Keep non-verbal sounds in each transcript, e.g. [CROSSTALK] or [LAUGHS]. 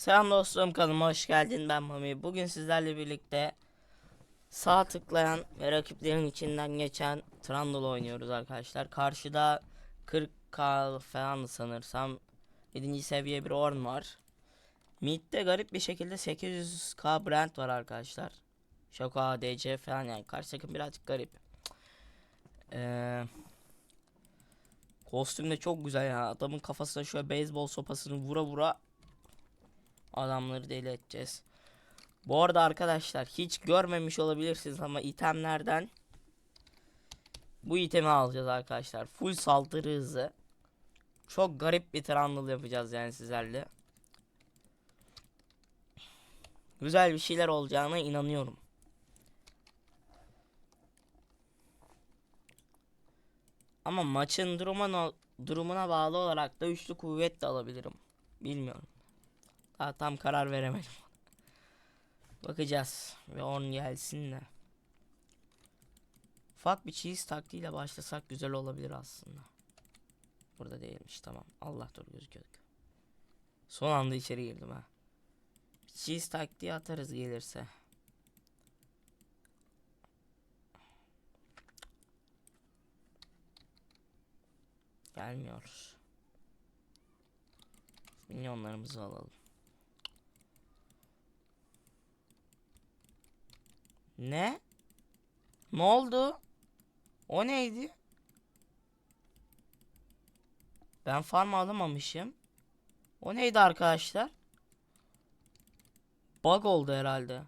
Selam dostum kanalıma hoş geldin ben Mami. Bugün sizlerle birlikte sağ tıklayan ve rakiplerin içinden geçen Trundle oynuyoruz arkadaşlar. Karşıda 40k falan sanırsam 7. seviye bir Orn var. Mid'de garip bir şekilde 800k Brand var arkadaşlar. Şoko ADC falan yani karşı takım birazcık garip. Eee Kostüm de çok güzel ya. Adamın kafasına şöyle beyzbol sopasını vura vura adamları deli edeceğiz. Bu arada arkadaşlar hiç görmemiş olabilirsiniz ama itemlerden bu itemi alacağız arkadaşlar. Full saldırı hızı. Çok garip bir trundle yapacağız yani sizlerle. Güzel bir şeyler olacağına inanıyorum. Ama maçın durumuna, durumuna bağlı olarak da üçlü kuvvet de alabilirim. Bilmiyorum. Daha tam karar veremedim. Bakacağız. Ve on gelsin de. Ufak bir cheese taktiğiyle başlasak güzel olabilir aslında. Burada değilmiş tamam. Allah dur gözüküyor. Son anda içeri girdim ha. Cheese taktiği atarız gelirse. Gelmiyor. Minyonlarımızı alalım. Ne? Ne oldu? O neydi? Ben farm alamamışım. O neydi arkadaşlar? Bug oldu herhalde.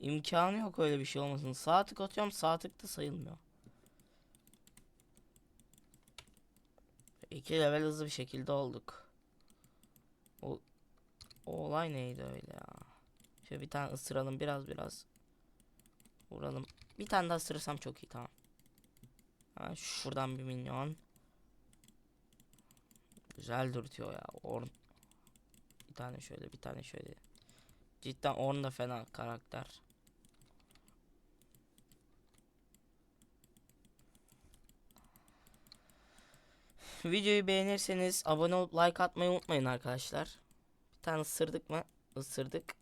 İmkanı yok öyle bir şey olmasın. Sağ tık atıyorum sağ tık da sayılmıyor. İki level hızlı bir şekilde olduk. O, o olay neydi öyle ya? Şöyle bir tane ısıralım biraz biraz. Vuralım. Bir tane daha ısırırsam çok iyi tamam. Ha, şuradan bir minyon. Güzel dürtüyor ya. Orn. Bir tane şöyle bir tane şöyle. Cidden Orn da fena karakter. Videoyu beğenirseniz abone olup like atmayı unutmayın arkadaşlar. Bir tane ısırdık mı? Isırdık.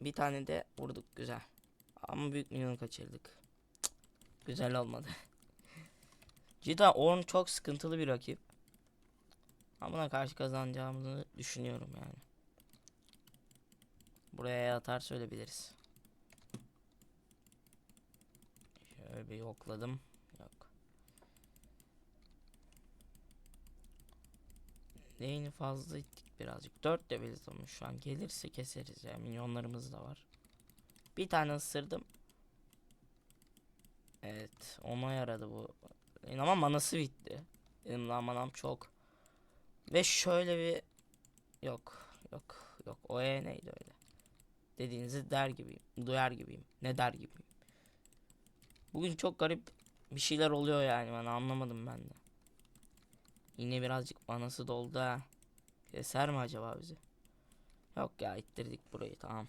Bir tane de vurduk güzel. Ama büyük milyonu kaçırdık. Cık, güzel olmadı. [LAUGHS] Cidden Orn çok sıkıntılı bir rakip. Ama buna karşı kazanacağımızı düşünüyorum yani. Buraya atar söyleyebiliriz. Şöyle bir yokladım. Yok. Lane'i fazla ittik birazcık. 4 leveliz ama şu an gelirse keseriz ya. Minyonlarımız da var. Bir tane ısırdım. Evet. Ona yaradı bu. Ama manası bitti. Benim daha manam çok. Ve şöyle bir... Yok. Yok. Yok. O e neydi öyle? Dediğinizi der gibiyim. Duyar gibiyim. Ne der gibiyim. Bugün çok garip bir şeyler oluyor yani. Ben anlamadım ben de. Yine birazcık manası doldu ha. Keser mi acaba bizi? Yok ya ittirdik burayı tamam.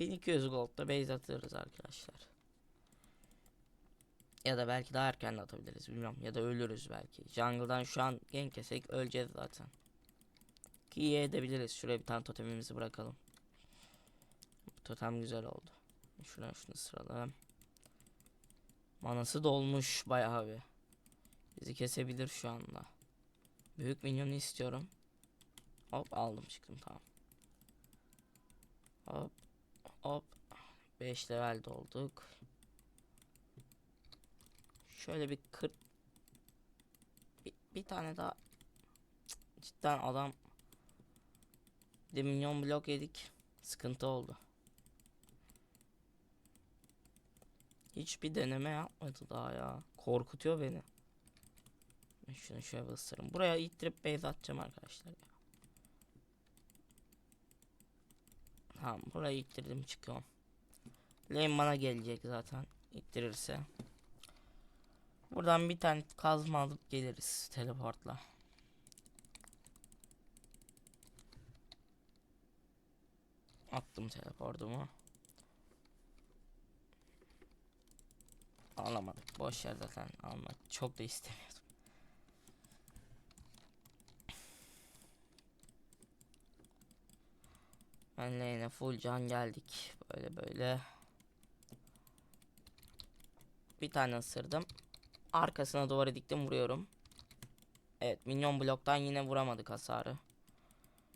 ...1200 gold'da base atırız arkadaşlar. Ya da belki daha erken de atabiliriz bilmiyorum. Ya da ölürüz belki. Jungle'dan şu an gank kesek öleceğiz zaten. Ki iyi edebiliriz. Şuraya bir tane totemimizi bırakalım. Totem güzel oldu. Şuradan şunu sıralım. Manası dolmuş bayağı bir. Bizi kesebilir şu anda. Büyük minyonu istiyorum. Hop aldım çıktım tamam. Hop hop. 5 level olduk. Şöyle bir 40 bir, bir tane daha cidden adam bir blok yedik. Sıkıntı oldu. Hiçbir deneme yapmadı daha ya. Korkutuyor beni. Ben şunu şöyle bir ısırırım. Buraya ittirip base atacağım arkadaşlar ya. Tamam burayı ittirdim çıkıyorum. Lane bana gelecek zaten. ittirirse. Buradan bir tane kazma alıp geliriz teleportla. Attım teleportumu. Alamadık. Boş yer zaten almak çok da istemiyordum. Ben yine full can geldik. Böyle böyle. Bir tane ısırdım. Arkasına duvara diktim vuruyorum. Evet minyon bloktan yine vuramadık hasarı.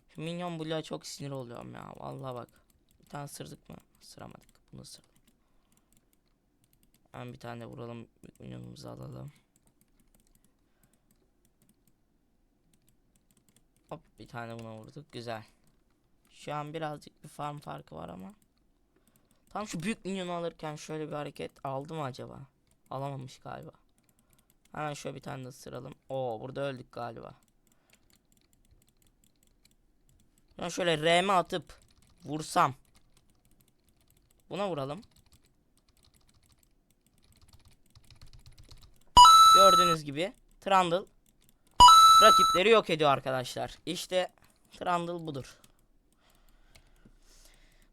Şu minyon bloğa çok sinir oluyorum ya. Vallahi bak. Bir tane ısırdık mı? Isıramadık. Bunu ısırdım. Hemen bir tane vuralım. Minyonumuzu alalım. Hop bir tane buna vurduk. Güzel. Şu an birazcık bir farm farkı var ama. Tam şu büyük minyonu alırken şöyle bir hareket aldı mı acaba? Alamamış galiba. Hemen şöyle bir tane de ısıralım. Oo burada öldük galiba. Ben şöyle RM atıp vursam. Buna vuralım. Gördüğünüz gibi Trundle rakipleri yok ediyor arkadaşlar. İşte Trundle budur.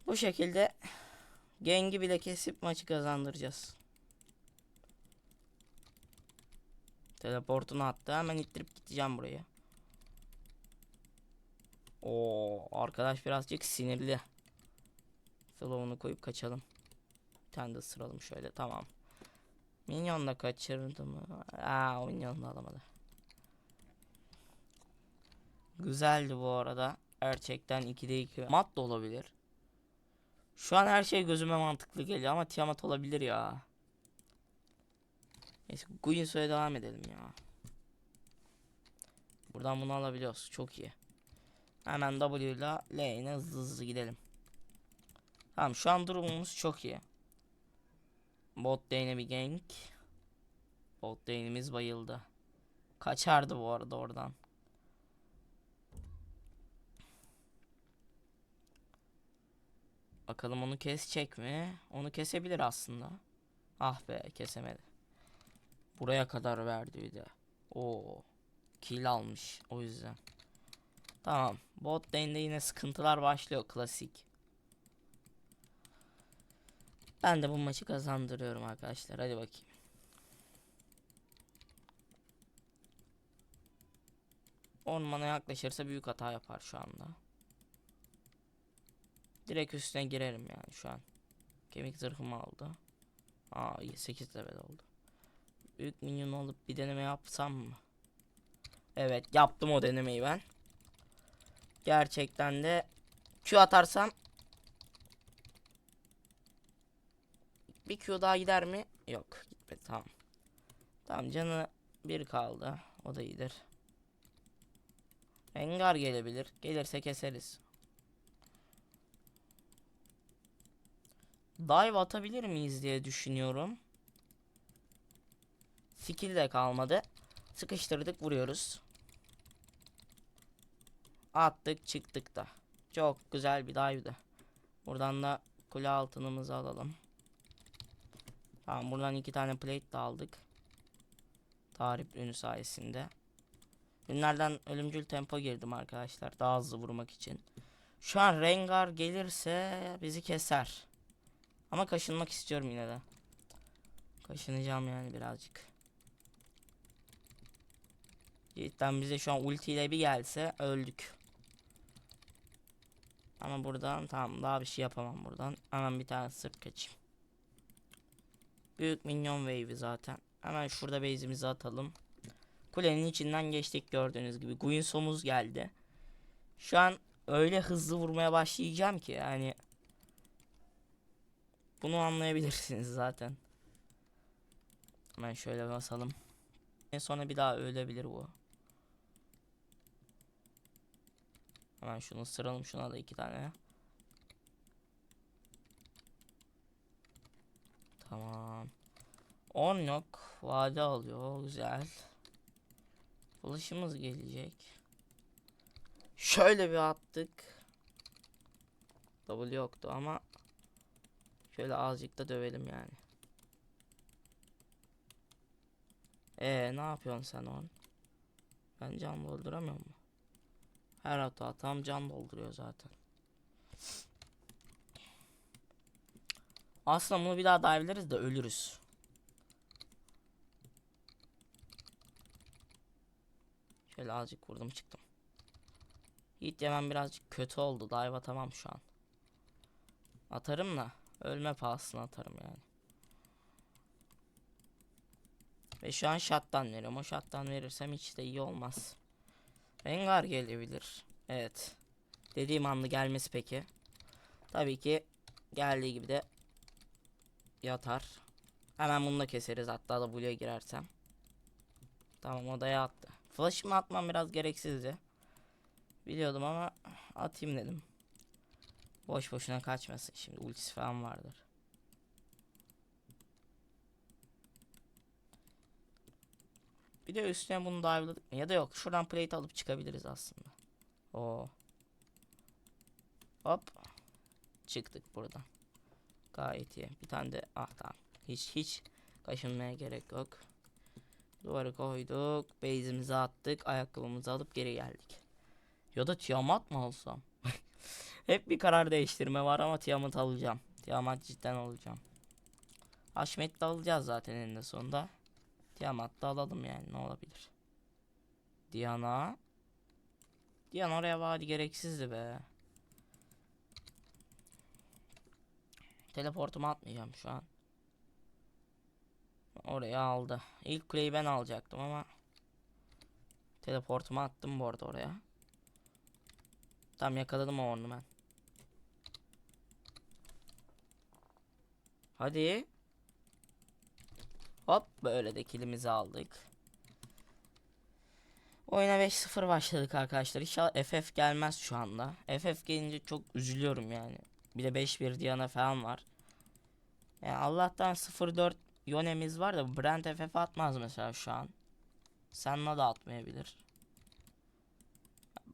Bu şekilde Gengi bile kesip maçı kazandıracağız. Teleportunu attı. Hemen ittirip gideceğim buraya. Oo, arkadaş birazcık sinirli. Flow'unu koyup kaçalım. Bir tane de ısıralım şöyle. Tamam. Minyon da kaçırdı mı? Aa, o minyon da alamadı. Güzeldi bu arada. Gerçekten 2'de 2. Mat da olabilir. Şu an her şey gözüme mantıklı geliyor ama Tiamat olabilir ya. Neyse Guinsoo'ya devam edelim ya. Buradan bunu alabiliyoruz. Çok iyi. Hemen W ile lane'e hızlı hızlı gidelim. Tamam şu an durumumuz çok iyi. Bot lane'e bir gank. Bot lane'imiz bayıldı. Kaçardı bu arada oradan. Bakalım onu kesecek mi? Onu kesebilir aslında. Ah be kesemedi. Buraya kadar verdi bir de. Oo. Kill almış o yüzden. Tamam. Bot lane'de yine sıkıntılar başlıyor klasik. Ben de bu maçı kazandırıyorum arkadaşlar. Hadi bakayım. Ormana yaklaşırsa büyük hata yapar şu anda. Direkt üstüne girerim yani şu an. Kemik zırhımı aldı. Aa iyi 8 level oldu. Büyük minyon alıp bir deneme yapsam mı? Evet yaptım o denemeyi ben. Gerçekten de Q atarsam bir Q daha gider mi? Yok gitmedi tamam. Tamam canı bir kaldı. O da iyidir. Engar gelebilir. Gelirse keseriz. Dive atabilir miyiz diye düşünüyorum. Skill de kalmadı. Sıkıştırdık vuruyoruz. Attık çıktık da. Çok güzel bir dive'dı. Buradan da kule altınımızı alalım. Tamam buradan iki tane plate de aldık. Tarih ünü sayesinde. Ünlerden ölümcül tempo girdim arkadaşlar. Daha hızlı vurmak için. Şu an Rengar gelirse bizi keser. Ama kaşınmak istiyorum yine de. Kaşınacağım yani birazcık. Cidden bize şu an ultiyle bir gelse öldük. Ama buradan tamam daha bir şey yapamam buradan. Hemen bir tane sırt kaçayım. Büyük minyon wave'i zaten. Hemen şurada base'imizi atalım. Kulenin içinden geçtik gördüğünüz gibi. Guinsoo'muz geldi. Şu an öyle hızlı vurmaya başlayacağım ki yani bunu anlayabilirsiniz zaten. Hemen şöyle basalım. En sonra bir daha ölebilir bu. Hemen şunu sıralım şuna da iki tane. Tamam. 10 yok. Vade alıyor. Güzel. Ulaşımız gelecek. Şöyle bir attık. W yoktu ama Şöyle azıcık da dövelim yani. Ee ne yapıyorsun sen on? Ben can dolduramıyor mu? Her hafta tam can dolduruyor zaten. Aslında bunu bir daha dive'leriz de ölürüz. Şöyle azıcık vurdum çıktım. Yiğit yemem birazcık kötü oldu. Dive'a tamam şu an. Atarım da ölme pahasına atarım yani. Ve şu an shot'tan veriyorum. O shot'tan verirsem hiç de iyi olmaz. Rengar gelebilir. Evet. Dediğim anda gelmesi peki. Tabii ki geldiği gibi de yatar. Hemen bunu da keseriz hatta da Blue'ya girersem. Tamam odaya attı. Flash'ımı atmam biraz gereksizdi. Biliyordum ama atayım dedim. Boş boşuna kaçmasın şimdi ultisi falan vardır. Bir de üstüne bunu dive'ladık mı? Ya da yok. Şuradan plate alıp çıkabiliriz aslında. Oo. Hop. Çıktık buradan. Gayet iyi. Bir tane de ah tamam. Hiç hiç kaşınmaya gerek yok. Duvarı koyduk. Base'imizi attık. Ayakkabımızı alıp geri geldik. Ya da Tiamat mı alsam? Hep bir karar değiştirme var ama Tiamat alacağım. Tiamat cidden alacağım. Haşmet de alacağız zaten eninde sonunda. Tiamat da alalım yani ne olabilir. Diana. Diana oraya vadi gereksizdi be. Teleportumu atmayacağım şu an. Oraya aldı. İlk kuleyi ben alacaktım ama teleportumu attım bu arada oraya. Tam yakaladım onu ben. Hadi. Hop böyle de kilimizi aldık. Oyuna 5-0 başladık arkadaşlar. İnşallah FF gelmez şu anda. FF gelince çok üzülüyorum yani. Bir de 5-1 Diana falan var. Yani Allah'tan 0-4 Yone'miz var da Brand FF atmaz mesela şu an. Senna da atmayabilir.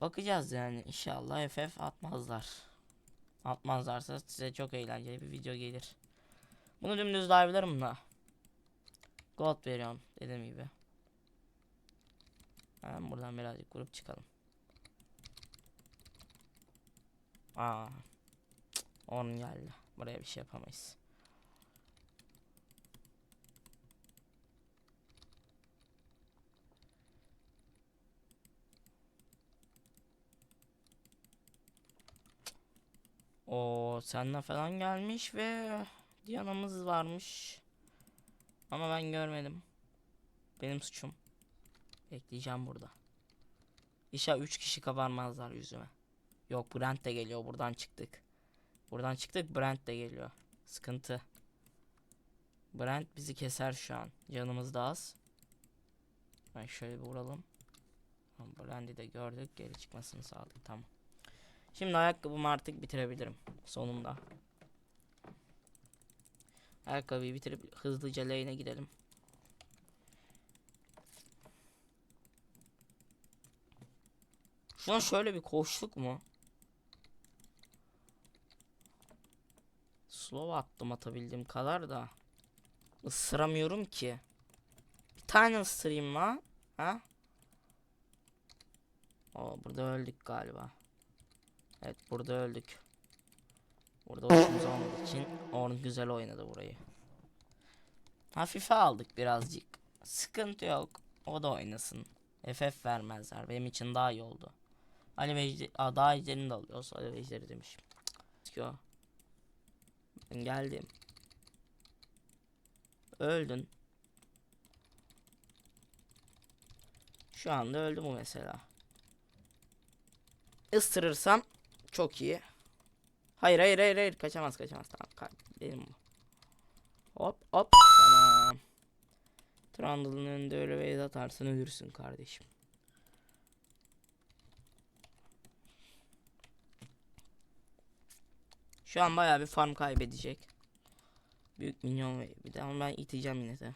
Bakacağız yani inşallah FF atmazlar. Atmazlarsa size çok eğlenceli bir video gelir. Bunu dümdüz dive'larım da. Gold veriyorum dediğim gibi. Hemen buradan birazcık grup çıkalım. Aa. Onun geldi. Buraya bir şey yapamayız. O senle falan gelmiş ve Diana'mız varmış. Ama ben görmedim. Benim suçum. Bekleyeceğim burada. İnşallah 3 kişi kabarmazlar yüzüme. Yok Brent de geliyor. Buradan çıktık. Buradan çıktık. Brent de geliyor. Sıkıntı. Brent bizi keser şu an. Canımız da az. Ben şöyle bir vuralım. Brent'i de gördük. Geri çıkmasını sağladık. Tamam. Şimdi ayakkabımı artık bitirebilirim. Sonunda. Ayakkabıyı bitirip hızlıca lane'e gidelim. Şu an şöyle bir koştuk mu? Slow attım atabildiğim kadar da. Isıramıyorum ki. Bir tane ısırayım la. Ha? Oo, burada öldük galiba. Evet burada öldük. Burada hoşumuz olmadığı için Orn güzel oynadı burayı. Hafife aldık birazcık. Sıkıntı yok. O da oynasın. FF vermezler. Benim için daha iyi oldu. Ali Vejder, Aa, daha iyilerini de alıyoruz. Ali Vejder'i demişim. Yo. Ben geldim. Öldün. Şu anda öldü bu mesela. Isırırsam çok iyi. Hayır hayır hayır hayır kaçamaz kaçamaz tamam ka- benim bu. Hop hop tamam. Trundle'ın önünde öyle beyaz atarsın ölürsün kardeşim. Şu an bayağı bir farm kaybedecek. Büyük minyon ve bir de ama ben iteceğim yine de.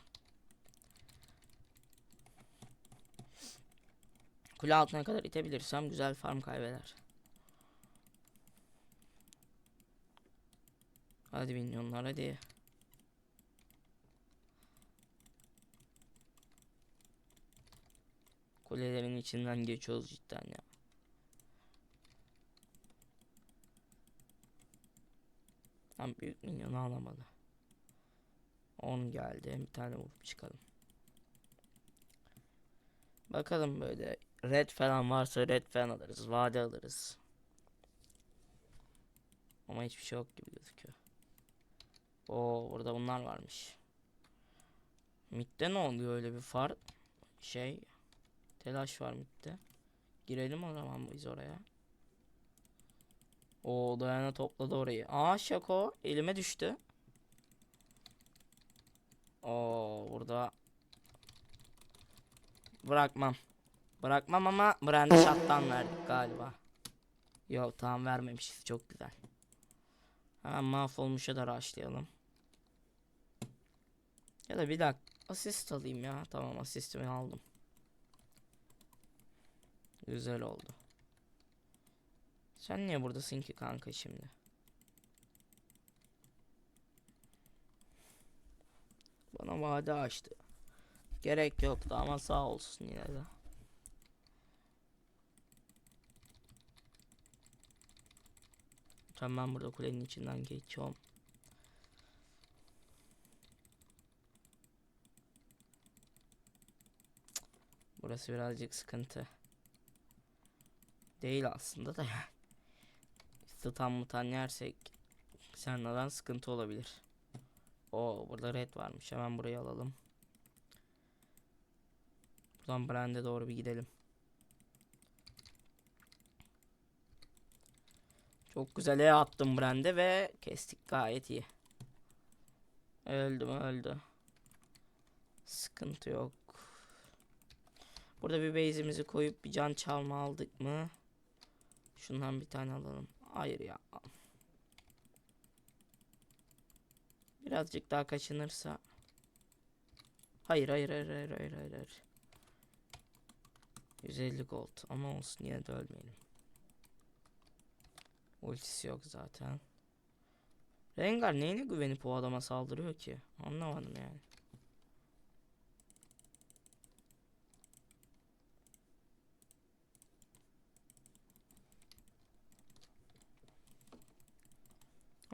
Kule altına kadar itebilirsem güzel farm kaybeder. Hadi minyonlar hadi. Kulelerin içinden geçiyoruz cidden ya. Tam büyük minyonu alamadı. 10 geldi. Bir tane vurup çıkalım. Bakalım böyle red falan varsa red falan alırız. Vade alırız. Ama hiçbir şey yok gibi gözüküyor. Oo burada bunlar varmış. Mid'de ne oluyor öyle bir far şey telaş var mid'de. Girelim o zaman biz oraya. O Dayana topladı orayı. Aa Şako elime düştü. Oo burada bırakmam. Bırakmam ama Brand'e shot'tan verdik galiba. Yok tamam vermemişiz çok güzel. Hemen mahvolmuşa da rushlayalım. Ya da bir dakika asist alayım ya. Tamam asistimi aldım. Güzel oldu. Sen niye buradasın ki kanka şimdi? Bana vade açtı. Gerek yoktu ama sağ olsun yine de. Tamam ben burada kulenin içinden geçiyorum. Burası birazcık sıkıntı. Değil aslında da yani. Stun mutan yersek senlerden sıkıntı olabilir. O burada red varmış. Hemen burayı alalım. Buradan Brand'e doğru bir gidelim. Çok güzel E attım Brand'e ve kestik gayet iyi. Öldü mü öldü. Sıkıntı yok. Burada bir base'imizi koyup bir can çalma aldık mı? Şundan bir tane alalım. Hayır ya. Birazcık daha kaçınırsa. Hayır hayır hayır hayır hayır hayır. hayır. 150 gold ama olsun yine de ölmeyelim. Ultisi yok zaten. Rengar neyine güvenip o adama saldırıyor ki? Anlamadım yani.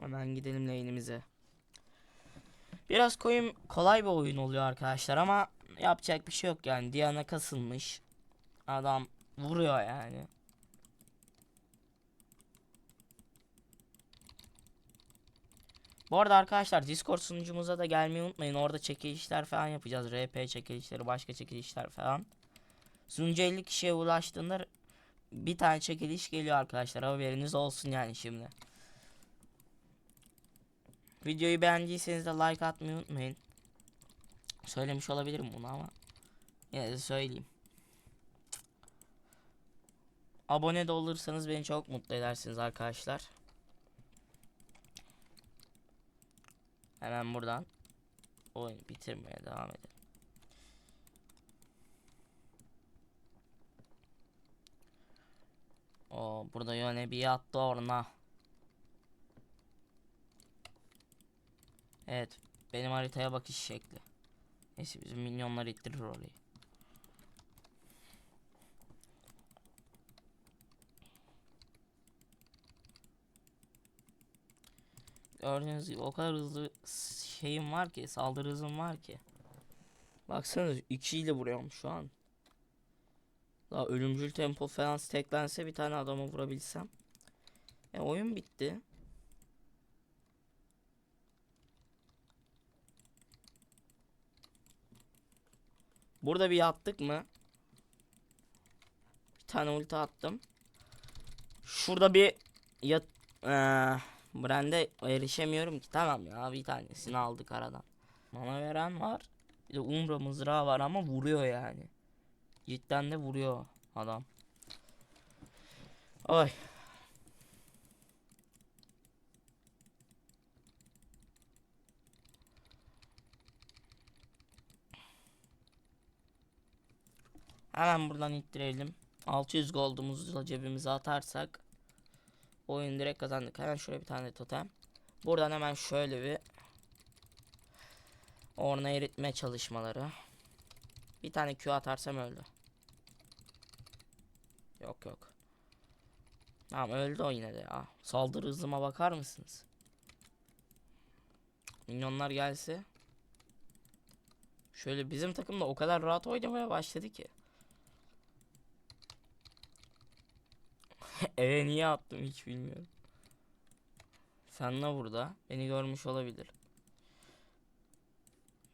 Hemen gidelim lane'imize. Biraz koyun kolay bir oyun oluyor arkadaşlar ama yapacak bir şey yok yani. Diana kasılmış. Adam vuruyor yani. Bu arada arkadaşlar Discord sunucumuza da gelmeyi unutmayın. Orada çekilişler falan yapacağız. RP çekilişleri, başka çekilişler falan. Sunucu 50 kişiye ulaştığında bir tane çekiliş geliyor arkadaşlar. Haberiniz olsun yani şimdi. Videoyu beğendiyseniz de like atmayı unutmayın. Söylemiş olabilirim bunu ama yine de söyleyeyim. Abone de olursanız beni çok mutlu edersiniz arkadaşlar. Hemen buradan oyunu bitirmeye devam edelim. O burada yöne bir attı orna. Evet. Benim haritaya bakış şekli. Neyse bizim minyonlar ittirir orayı. Gördüğünüz gibi o kadar hızlı şeyim var ki, saldırı hızım var ki. Baksanız 2 ile vuruyorum şu an. Daha ölümcül tempo falan steklense bir tane adamı vurabilsem. E oyun bitti. Burada bir yattık mı? Bir tane ulti attım. Şurada bir yat ee, Brand'e erişemiyorum ki. Tamam ya bir tanesini aldık aradan. Bana veren var. Bir de Umbra mızrağı var ama vuruyor yani. Cidden de vuruyor adam. Ay. Hemen buradan ittirelim. 600 gold'umuzu cebimize atarsak oyun direkt kazandık. Hemen şuraya bir tane totem. Buradan hemen şöyle bir orna eritme çalışmaları. Bir tane Q atarsam öldü. Yok yok. Tamam öldü o yine de ya. Saldırı hızıma bakar mısınız? Minyonlar gelse. Şöyle bizim takım da o kadar rahat oynamaya başladı ki. Eve niye attım hiç bilmiyorum. Senle burada. Beni görmüş olabilir.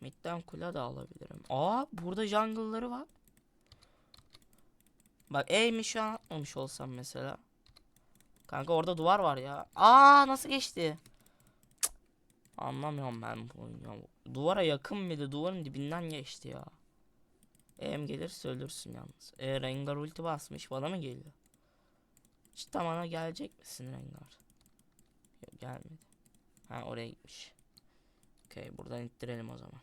Midden kule de alabilirim. Aa burada jungle'ları var. Bak E'mi şu an atmamış olsam mesela. Kanka orada duvar var ya. Aa nasıl geçti? Cık. Anlamıyorum ben bu oyunu. Duvara yakın mıydı? Duvarın dibinden geçti ya. E'm gelirse ölürsün yalnız. E Rengar ulti basmış. Bana mı geliyor? Cidden bana gelecek misin Rengar? Yok gelmedi. Ha oraya gitmiş. Okey buradan ittirelim o zaman.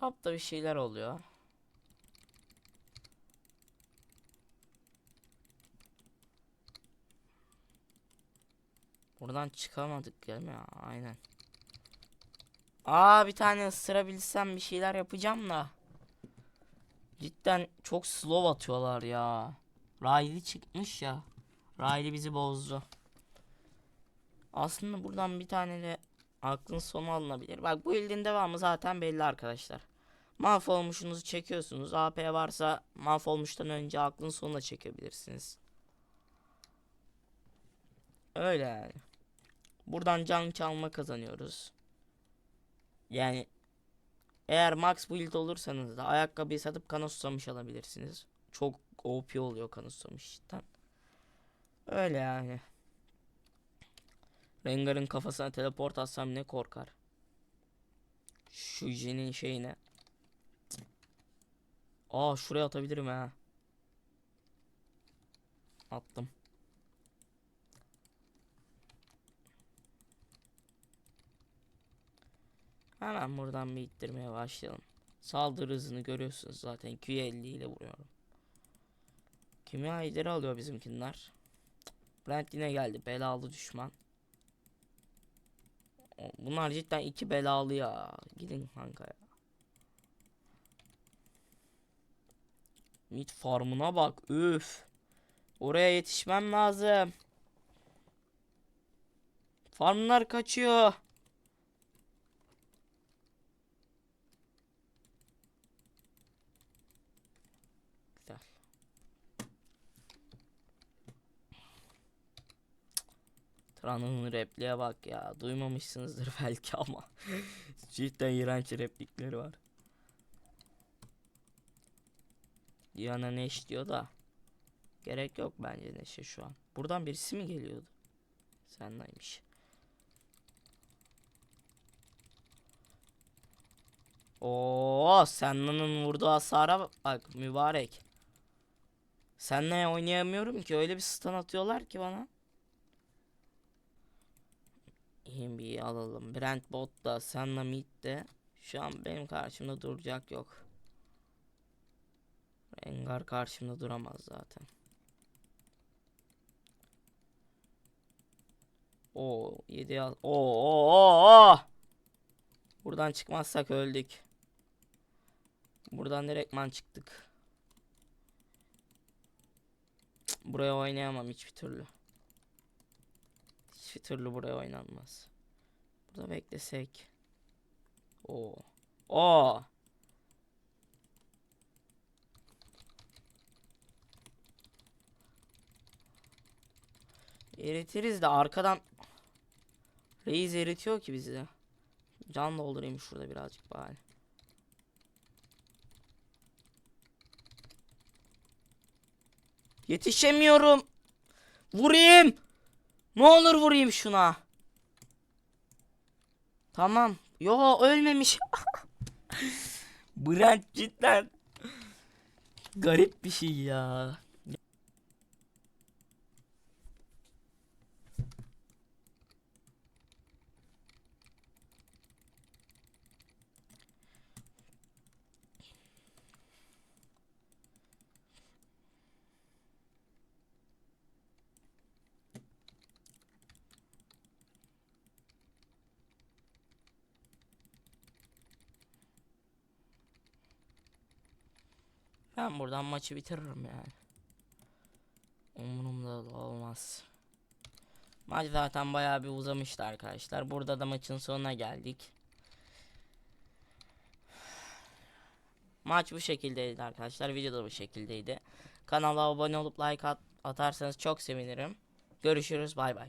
Topta bir şeyler oluyor. Buradan çıkamadık değil mi? Aynen. Aa bir tane ısırabilsem bir şeyler yapacağım da. Cidden çok slow atıyorlar ya. Riley çıkmış ya. Riley bizi bozdu. Aslında buradan bir tane de aklın sonu alınabilir. Bak bu ildin devamı zaten belli arkadaşlar. Mahvolmuşunuzu çekiyorsunuz. AP varsa mahvolmuştan önce aklın sonuna çekebilirsiniz. Öyle yani. Buradan can çalma kazanıyoruz. Yani eğer max build olursanız da ayakkabıyı satıp kana alabilirsiniz. Çok OP oluyor kana. Öyle yani. Rengar'ın kafasına teleport atsam ne korkar. Şu Jin'in şeyine. Aa şuraya atabilirim ha. Attım. Hemen buradan bir ittirmeye başlayalım. Saldırı hızını görüyorsunuz zaten. Q50 ile vuruyorum. Kimya ileri alıyor bizimkinler. Brent yine geldi. Belalı düşman. Bunlar cidden iki belalı ya. Gidin kanka ya. Mid farmına bak. Üf. Oraya yetişmem lazım. Farmlar kaçıyor. Güzel. Tran'ın repliğe bak ya. Duymamışsınızdır [LAUGHS] belki ama. Cidden iğrenç replikleri var. Diana Neş diyor da. Gerek yok bence Neşe şu an. Buradan birisi mi geliyordu? Sen neymiş? Oo, Senna'nın vurduğu hasara bak mübarek. Senle oynayamıyorum ki öyle bir stun atıyorlar ki bana. Himbi'yi alalım. Brent bot da Senna mid de şu an benim karşımda duracak yok. Rengar karşımda duramaz zaten. O 7 al. Oo oo oo. Buradan çıkmazsak öldük. Buradan direktman çıktık. Buraya oynayamam hiçbir türlü. Hiçbir türlü buraya oynanmaz. Burada beklesek. Oo. Oo. Eritiriz de arkadan Reis eritiyor ki bizi. Can doldurayım şurada birazcık bari. Yetişemiyorum. Vurayım. Ne olur vurayım şuna. Tamam. Yo ölmemiş. [LAUGHS] Brent cidden. Garip bir şey ya. Ben buradan maçı bitiririm yani. Umurumda da olmaz. Maç zaten bayağı bir uzamıştı arkadaşlar. Burada da maçın sonuna geldik. Maç bu şekildeydi arkadaşlar. Video da bu şekildeydi. Kanala abone olup like at- atarsanız çok sevinirim. Görüşürüz. Bay bay.